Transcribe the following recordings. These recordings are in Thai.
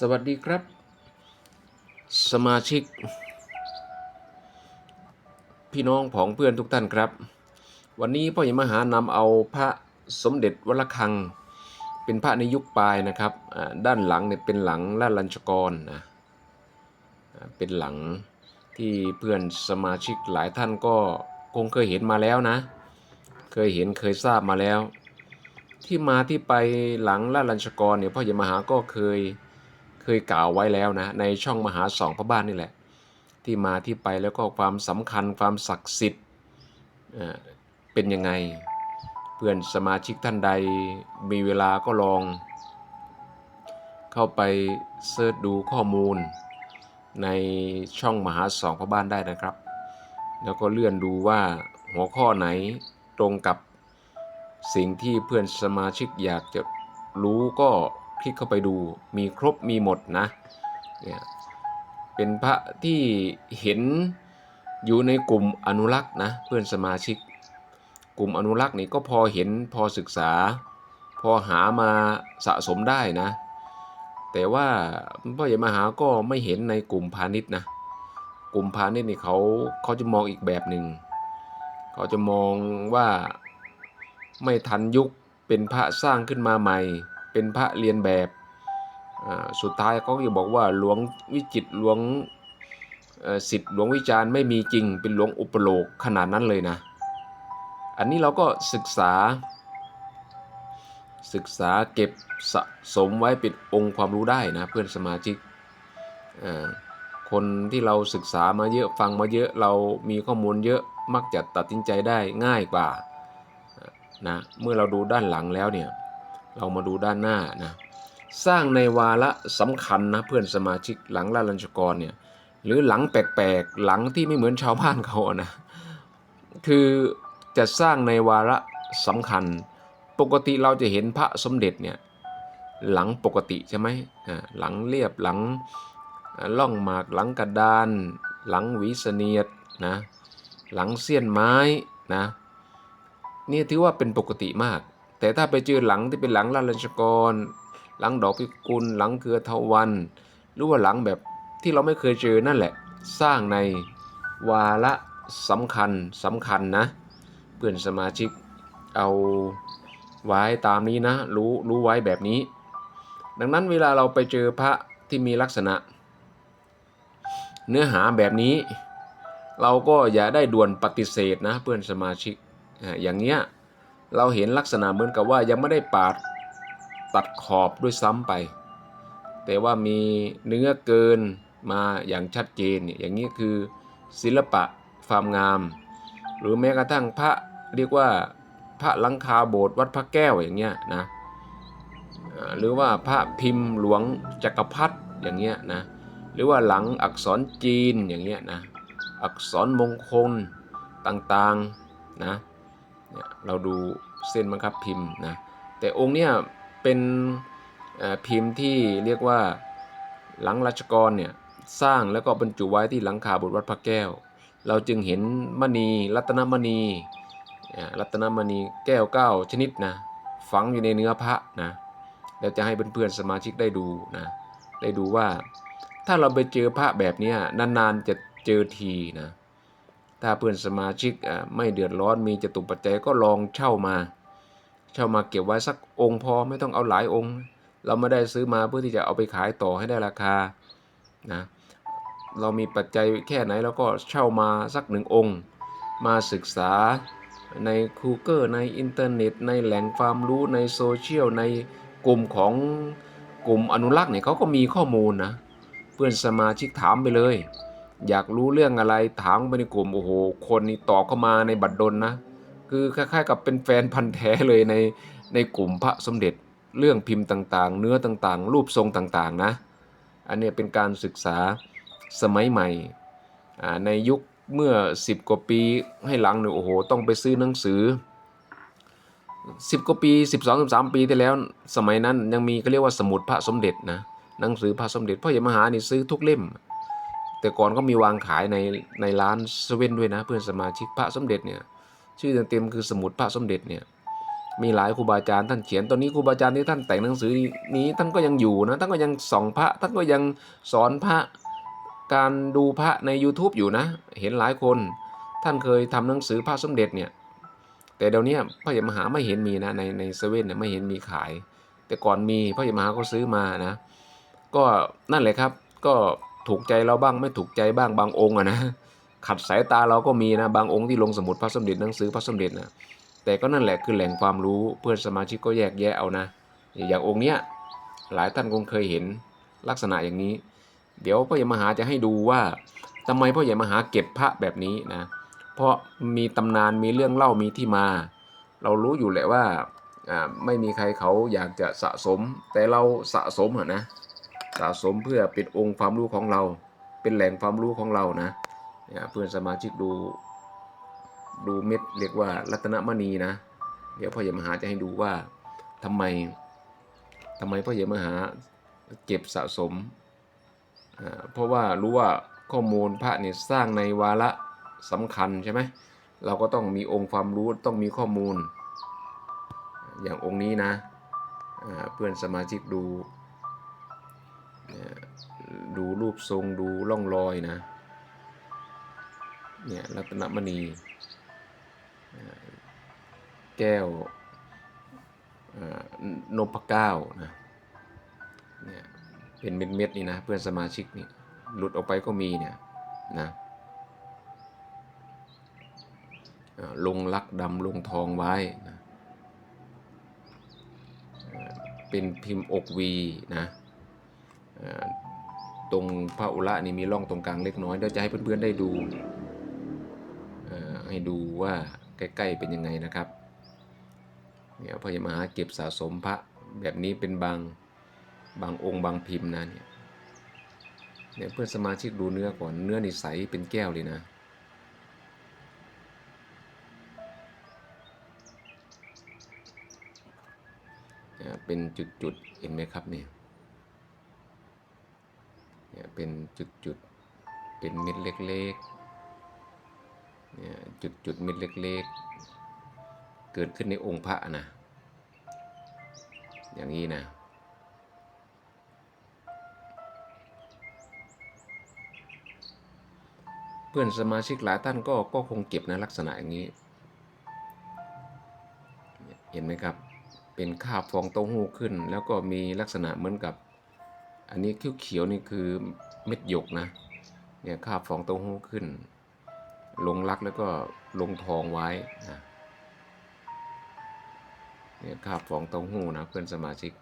สวัสดีครับ สมาชิก พี่น้องผองเพื่อนทุกท่านครับ วันนี้พ่อใหญ่มหานำเอาพระสมเด็จวัดระฆัง เป็นพระในยุคปลายนะครับด้านหลังเนี่ยเป็นหลังล่าลัญชกรนะเป็นหลังที่เพื่อนสมาชิกหลายท่านก็คงเคยเห็นมาแล้วนะ เคยเห็นเคยทราบมาแล้ว ที่มาที่ไปหลังล่าลัญชกรเนี่ยพ่อใหญ่มหาก็เคย เคยกล่าวไว้แล้วนะในช่องมหาสองพระบ้านนี่แหละ ที่มาที่ไปแล้วก็ความสำคัญความศักดิ์สิทธิ์เอ่อเป็นยังไง เพื่อนสมาชิกท่านใดมีเวลาก็ลอง เข้าไปเสิร์ชดูข้อมูล ในช่องมหาสองพระบ้านได้นะครับ แล้วก็เลื่อนดูว่าหัวข้อไหนตรงกับสิ่งที่เพื่อนสมาชิกอยากจะรู้ก็ คลิกเข้าไปดูมีครบมีหมดนะเนี่ยเป็นพระที่เห็นอยู่ในกลุ่มอนุรักษ์นะเพื่อนสมาชิก กลุ่มอนุรักษ์นี่ก็พอเห็นพอศึกษา พอหามาสะสมได้นะ แต่ว่าพ่อใหญ่มหาก็ไม่เห็นในกลุ่มพาณิชย์นะกลุ่มพาณิชย์นี่เขาเขาจะมองอีกแบบหนึ่งเขาจะมองว่าไม่ทันยุคเป็นพระสร้างขึ้นมาใหม่ เป็นพระเรียนแบบสุดท้ายเขาก็จะบอกว่าหลวงวิจิตหลวงสิทธิ์หลวงวิจารณ์ไม่มีจริง เป็นหลวงอุปโลกขนาดนั้นเลยนะ อันนี้เราก็ศึกษา ศึกษาเก็บสะสมไว้เป็นองค์ความรู้ได้นะเพื่อนสมาชิกคนที่เราศึกษามาเยอะฟังมาเยอะเรามีข้อมูลเยอะมักจะตัดสินใจได้ง่ายกว่านะเมื่อเราดูด้านหลังแล้วเนี่ย เรามาดูด้านหน้านะสร้างในวาระสำคัญนะเพื่อนสมาชิกหลังราลัญชกรเนี่ยหรือหลังแปลกๆหลังที่ไม่เหมือนชาวบ้านเขาอะนะคือจะสร้างในวาระสำคัญ ปกติเราจะเห็นพระสมเด็จเนี่ยหลังปกติใช่ไหมหลังเรียบหลังล่องหมากหลังกระดาน หลังหวีเสนียดนะหลังเสี้ยนไม้นะนี่ถือว่าเป็นปกติมาก แต่ถ้าไปเจอหลังที่เป็นหลังลาลัญชกร หลังดอกพิกุล หลังเครือเทวัน หรือว่าหลังแบบที่เราไม่เคยเจอนั่นแหละ สร้างในวาระสำคัญสำคัญนะ เพื่อนสมาชิกเอาไว้ตามนี้นะ รู้รู้ไว้แบบนี้ ดังนั้นเวลาเราไปเจอพระที่มีลักษณะ เนื้อหาแบบนี้ เราก็อย่าได้ด่วนปฏิเสธนะเพื่อนสมาชิกอย่างเงี้ย เราเห็นลักษณะเหมือนกับว่ายังไม่ได้ปาดตัดขอบด้วยซ้ำไป แต่ว่ามีเนื้อเกินมาอย่างชัดเจนอย่างนี้คือศิลปะความงาม หรือแม้กระทั่งพระเรียกว่าพระลังคาโบสถ์วัดพระแก้วอย่างเงี้ยนะหรือว่าพระพิมพ์หลวงจักรพรรดิอย่างเงี้ยนะหรือว่าหลังอักษรจีนอย่างเงี้ยนะอักษรมงคลต่างๆนะเนี่ยเราดู เส้นบังคับพิมพ์นะแต่องค์เนี้ยเป็นพิมพ์ที่เรียกว่าหลังรัชกรเนี่ยสร้างแล้วก็บรรจุไว้ที่หลังคาบสถ์วัดพระแก้ว เราจึงเห็นมณีรัตนมณีอ่ารัตนมณีแก้วเก้าชนิดนะฝังอยู่ในเนื้อพระนะแล้วจะให้เพื่อนๆสมาชิกได้ดูนะได้ดูว่า ถ้าเราไปเจอพระแบบนี้นานๆจะเจอทีนะถ้าเพื่อนสมาชิกอ่าไม่เดือดร้อนมีจตุปัจจัยก็ลองเช่ามา เช่ามาเก็บไว้สักองค์พอไม่ต้องเอาหลายองค์ เราไม่ได้ซื้อมาเพื่อที่จะเอาไปขายต่อให้ได้ราคานะเรามีปัจจัยแค่ไหนเราก็เช่ามาสักหนึ่งองค์ มาศึกษาใน Google ในอินเทอร์เน็ต ในแหล่งความรู้ในโซเชียลในกลุ่มของกลุ่มอนุรักษ์เนี่ยเขาก็มีข้อมูลนะเพื่อนสมาชิกถามไปเลย อยากรู้เรื่องอะไรถามไปในกลุ่มโอ้โหคนนี้ตอบเข้ามาในบัตรดลนะ คือคล้ายๆ กับเป็นแฟนพันธ์แท้เลยในในกลุ่มพระสมเด็จเรื่องพิมพ์ต่างๆ เนื้อต่างๆ รูปทรงต่างๆนะ อันนี้เป็นการศึกษาสมัยใหม่ในยุคเมื่อ 10 กว่าปีให้หลังเนี่ยโอ้โห ต้องไปซื้อหนังสือ 10 กว่าปี 12 13 ปีที่แล้ว สมัยนั้นยังมีเขาเรียกว่าสมุดพระสมเด็จนะหนังสือพระสมเด็จพ่อใหญ่มหานี่ซื้อทุกเล่ม แต่ก่อนก็มีวางขายในในร้านเซเว่นด้วยนะ เพื่อนสมาชิกพระสมเด็จเนี่ย ชื่อเต็มๆคือสมุดพระสมเด็จเนี่ยมีหลายครูบาอาจารย์ท่านเขียนตอนนี้ครูบาอาจารย์ที่ท่านแต่งหนังสือนี้ท่านก็ยังอยู่นะท่านก็ยังส่องพระท่านก็ยังสอนพระการดูพระใน YouTube อยู่นะ เห็นหลายคนท่านเคยทำหนังสือพระสมเด็จเนี่ยแต่เดี๋ยวนี้พระยมหาไม่เห็นมีนะในในเซเว่นเนี่ยไม่เห็นมีขาย แต่ก่อนมีพระยมหาก็ซื้อมานะ ก็นั่นแหละครับก็ถูกใจเราบ้างไม่ถูกใจบ้างบางองค์อะนะ ขัดสายตาเราก็มีนะบางองค์ที่ลงสมุดพระสมเด็จหนังสือพระสมเด็จนะแต่ก็นั่นแหละคือแหล่งความรู้เพื่อนสมาชิกก็แยกแยะเอานะ อย่างองค์เนี้ยหลายท่านคงเคยเห็นลักษณะอย่างนี้ เดี๋ยวพ่อใหญ่มหาจะให้ดูว่าทำไมพ่อใหญ่มหาเก็บพระแบบนี้นะเพราะมีตำนานมีเรื่องเล่ามีที่มา เรารู้อยู่แหละว่าไม่มีใครเขาอยากจะสะสม แต่เราสะสมอะนะสะสมเพื่อเป็นองค์ความรู้ของเรา เป็นแหล่งความรู้ของเรานะ เพื่อนสมาชิกดู ดูเม็ดเรียกว่ารัตนมณีนะ เดี๋ยวพ่อใหญ่มหาจะให้ดูว่าทำไมทำไมพ่อใหญ่มหาเก็บสะสม เพราะว่ารู้ว่าข้อมูลพระเนี่ยสร้างในวาระสำคัญใช่ไหมเราก็ต้องมีองค์ความรู้ต้องมีข้อมูล อย่างองค์นี้นะเพื่อนสมาชิกดู ดูรูปทรงดูร่องรอยนะ เนี่ยรัตนมณีแก้วนพเก้านะเนี่ยเป็นเม็ดๆนี่นะเพื่อนสมาชิกนี่หลุดออกไปก็มีเนี่ยนะลงลักดำลงทองไว้นะเป็นพิมพ์อกวีนะตรงพระอุระนี่มีร่องตรงกลางเล็กน้อยเดี๋ยวจะให้เพื่อนๆได้ดู ให้ดูว่าใกล้ๆเป็นยังไงนะครับเนี่ยพระยามหาเก็บสะสมพระแบบนี้เป็นบางบางองค์บางพิมพ์นะเนี่ยเนี่ยเพื่อนสมาชิกดูเนื้อก่อนเนื้อนี่ใสเป็นแก้วเลยนะเนี่ยเป็นจุดๆเห็นไหมครับเนี่ยเนี่ยเป็นจุดๆเป็นเม็ดเล็กๆ เนี่ยจุดเม็ดเล็กๆ เกิดขึ้นในองค์พระนะ อย่างนี้นะ เพื่อนสมาชิกหลายท่านก็ก็คงเก็บนะลักษณะอย่างนี้ เห็นไหมครับ เป็นคาบฟองเต้าหู้ขึ้น แล้วก็มีลักษณะเหมือนกับ อันนี้เขียวๆนี่คือเม็ดหยกนะ เนี่ยคาบฟองเต้าหู้ขึ้น ลงรักแล้วก็ลงทองไว้นะเนี่ยคาบฟองเต้าหู้นะเพื่อนสมาชิก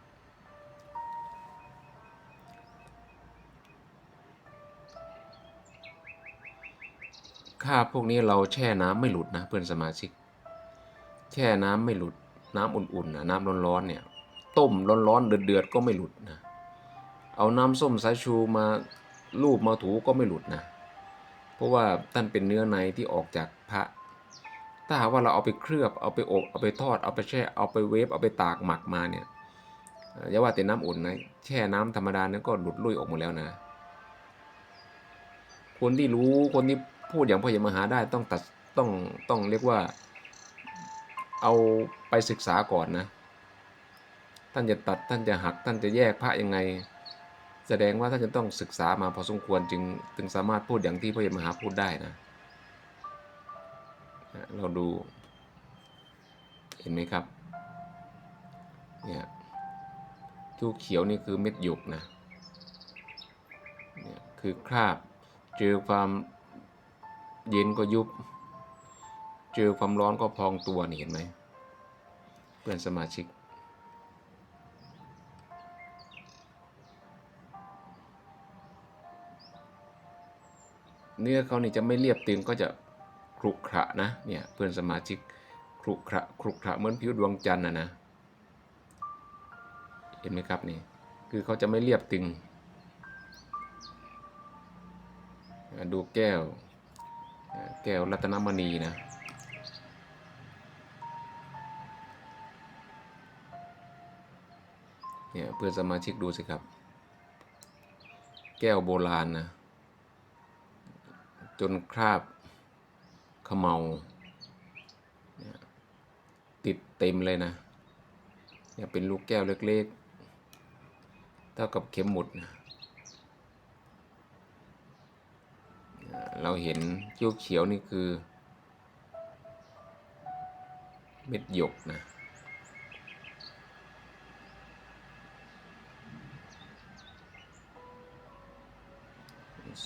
คาบพวกนี้เราแช่น้ำไม่หลุดนะเพื่อนสมาชิก แช่น้ำไม่หลุดน้ำอุ่นๆนะน้ำร้อนๆเนี่ยต้มร้อนๆเดือดๆก็ไม่หลุดนะเอาน้ำส้มสายชูมาลูบมาถูก็ไม่หลุดนะ เพราะว่าท่านเป็นเนื้อในที่ออกจากพระ ถ้าหากว่าเราเอาไปเคลือบเอาไปอบเอาไปทอดเอาไปแช่เอาไปเวฟเอาไปตากหมักมาเนี่ยอย่าว่าแต่น้ำอุ่นนะแช่น้ำธรรมดาเนี่ยก็หลุดลุ่ยออกหมดแล้วนะ คนที่รู้คนที่พูดอย่างพ่อใหญ่มหาได้ต้องตัดต้องต้องเรียกว่า เอาไปศึกษาก่อนนะ ท่านจะตัดท่านจะหักท่านจะแยกพระยังไง แสดงว่าท่านจะต้องศึกษามาพอสมควรจึงถึงสามารถพูดอย่างที่พ่อใหญ่มหาพูดได้นะ เราดู เห็นไหมครับ เนี่ยทูเขียวนี่คือเม็ดหยกนะ เนี่ยคือคราบ เจอความเย็นก็ยุบ เจอความร้อนก็พองตัวนี่เห็นไหมเพื่อนสมาชิก เนื้อเขานี่จะไม่เรียบตึงก็จะครุขระนะเนี่ยเพื่อนสมาชิกครุขระครุขระเหมือนผิวดวงจันทร์นะนะเห็นไหมครับนี่คือเขาจะไม่เรียบตึง ดูแก้ว แก้วรัตนมณีนะเนี่ยเพื่อนสมาชิกดูสิครับ แก้วโบราณนะ จนคราบเขมเมาติดเต็มเลยนะเนี่ยเป็นลูกแก้วเล็กๆ เท่ากับเข็มหมุดนะเราเห็นเขียวเขียวนี่คือ เม็ดหยกนะ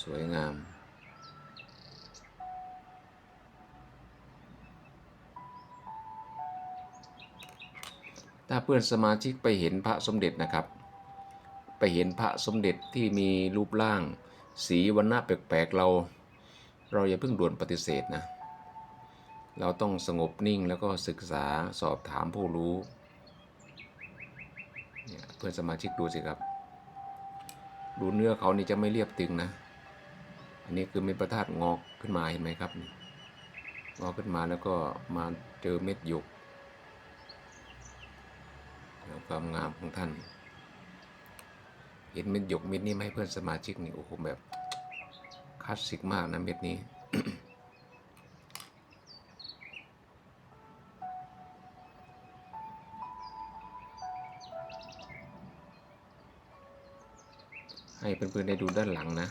สวยงาม เพื่อนสมาชิกไปเห็นพระสมเด็จนะครับ ไปเห็นพระสมเด็จที่มีรูปร่าง สีวันณะแปลกๆเรา เราอย่าเพิ่งด่วนปฏิเสธนะ เราต้องสงบนิ่งแล้วก็ศึกษาสอบถามผู้รู้ เพื่อนสมาชิกดูสิครับ ดูเนื้อเขานี่จะไม่เรียบตึงนะ อันนี้คือเม็ดประทาดงอกขึ้นมาเห็นไหมครับงอกขึ้นมาแล้วก็มาเจอเม็ดหยก ความงามของท่านเห็นเม็ดหยกเม็ดนี้ไหมเพื่อนสมาชิกนี่โอ้โหแบบคลาสสิกมากนะเม็ดนี้ให้เพื่อนๆได้ดูด้านหลังนะ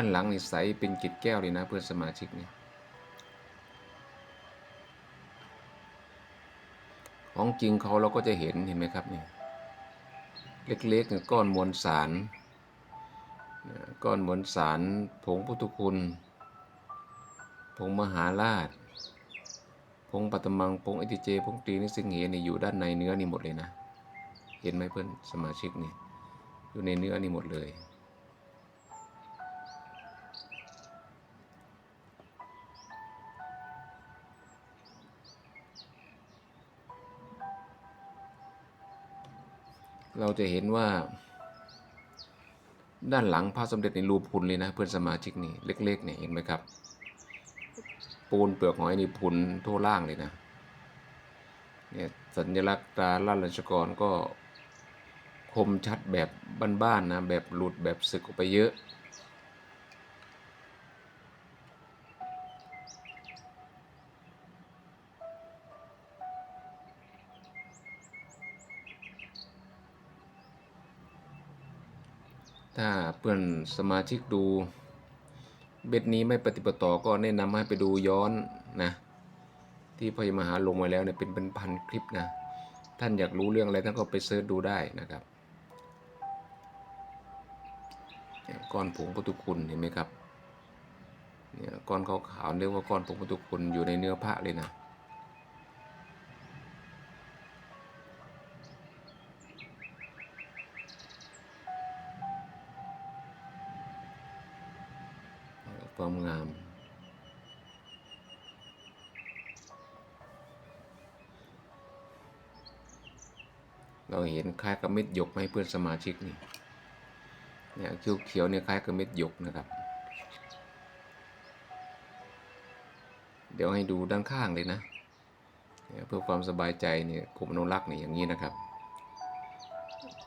ด้านหลังนี่ใสเป็นกิดแก้วเลยนะเพื่อนสมาชิกนี่ของจริงเขาเราก็จะเห็นเห็นไหมครับนี่เล็กๆก้อนมวลสารก้อนมวลสารผงพุทธคุณ ผงมหาราช ผงปัตมังผงเอติเจผงตรีนิสิงเหนี่อยู่ด้านในเนื้อนี่หมดเลยนะ เห็นไหมเพื่อนสมาชิกนี่อยู่ในเนื้อนี่หมดเลย เราจะเห็นว่า ด้านหลังพระสมเด็จในรูพุนเลยนะ เพื่อนสมาชิกนี่เล็กๆเนี่ยเห็นไหมครับ ปูนเปลือกหอยนี่พุนทั่วล่างเลยนะเนี่ยสัญลักษณ์ตราราชรัชกรก็คมชัดแบบบ้านๆนะแบบหลุดแบบสึกออกไปเยอะ ถ้าเพื่อนสมาชิกดูเบ็ดนี้ไม่ปฏิปต่อก็แนะนำให้ไปดูย้อนนะ ที่พยมหาลงมาแล้วเนี่ยเป็นเป็นพันคลิปนะ ท่านอยากรู้เรื่องอะไรท่านก็ไปเสิร์ชดูได้นะครับก้อนผงพุทธคุณเห็นไหมครับเนี่ยก้อนขาวๆเรียกว่าก้อนผงพุทธคุณอยู่ในเนื้อพระเลยนะ ความงาม เราเห็นคล้ายกับเม็ดหยกไหมเพื่อนสมาชิกนี่เนี่ยเขียวเนี่ยคล้ายกับเม็ดหยกนะครับ เดี๋ยวให้ดูด้านข้างเลยนะเยเพื่อความสบายใจเนี่ยกลุ่มอนุรักษ์เนี่ยอย่างนี้นะครับ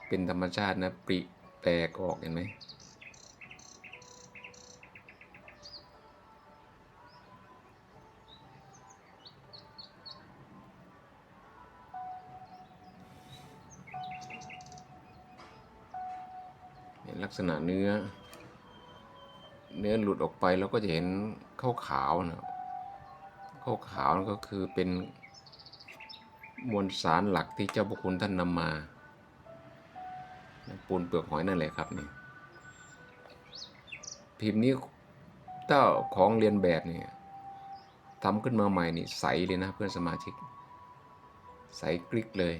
เป็นธรรมชาตินะปริแตกออกเห็นไหม ษณะเนื้อ เนื้อหลุดออกไปเราก็จะเห็นข้าวขาวนะข้าวขาวนั่นก็คือเป็นมวลสารหลักที่เจ้าพระคุณท่านนำมาปูนเปลือกหอยนั่นแหละครับนี่พิมพ์นี้ถ้าของเรียนแบบเนี่ยทำขึ้นมาใหม่นี่ใสเลยนะเพื่อนสมาชิก ใสกริกเลย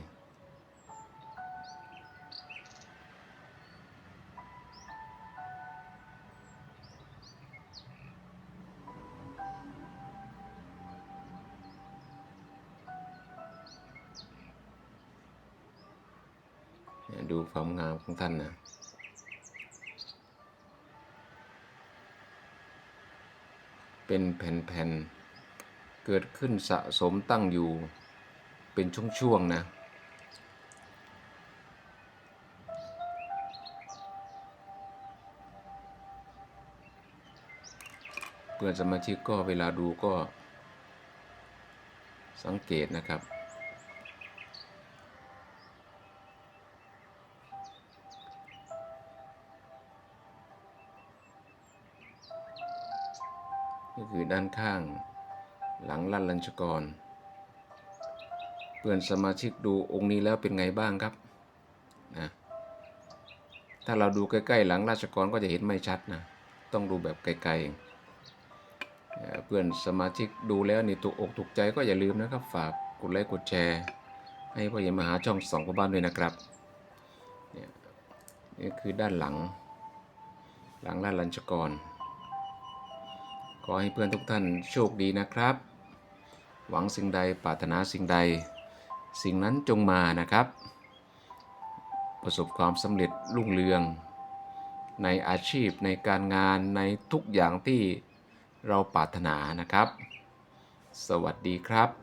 ดูความงามของท่านนะเป็นแผ่นๆ เกิดขึ้นสะสมตั้งอยู่เป็นช่วงๆนะ เพื่อนสมาชิกก็เวลาดูก็สังเกตนะครับ คือด้านข้าง หลังลั่นลัญชกร เพื่อนสมาชิกดูองค์นี้แล้วเป็นไงบ้างครับนะถ้าเราดูใกล้ๆหลังราชกรก็จะเห็นไม่ชัดนะต้องดูแบบไกลๆเพื่อนสมาชิกดูแล้วนี่ถูกอกถูกใจก็อย่าลืมนะครับฝากกดไลค์กดแชร์ ให้พ่อเยี่มาหาช่องสองพ่อบ้านด้วยนะครับเนี่ยนี่คือด้านหลัง หลังลาดลัญชกร ขอให้เพื่อนทุกท่านโชคดีนะครับ หวังสิ่งใดปรารถนาสิ่งใด สิ่งนั้นจงมานะครับ ประสบความสำเร็จรุ่งเรือง ในอาชีพในการงานในทุกอย่างที่เราปรารถนานะครับ สวัสดีครับ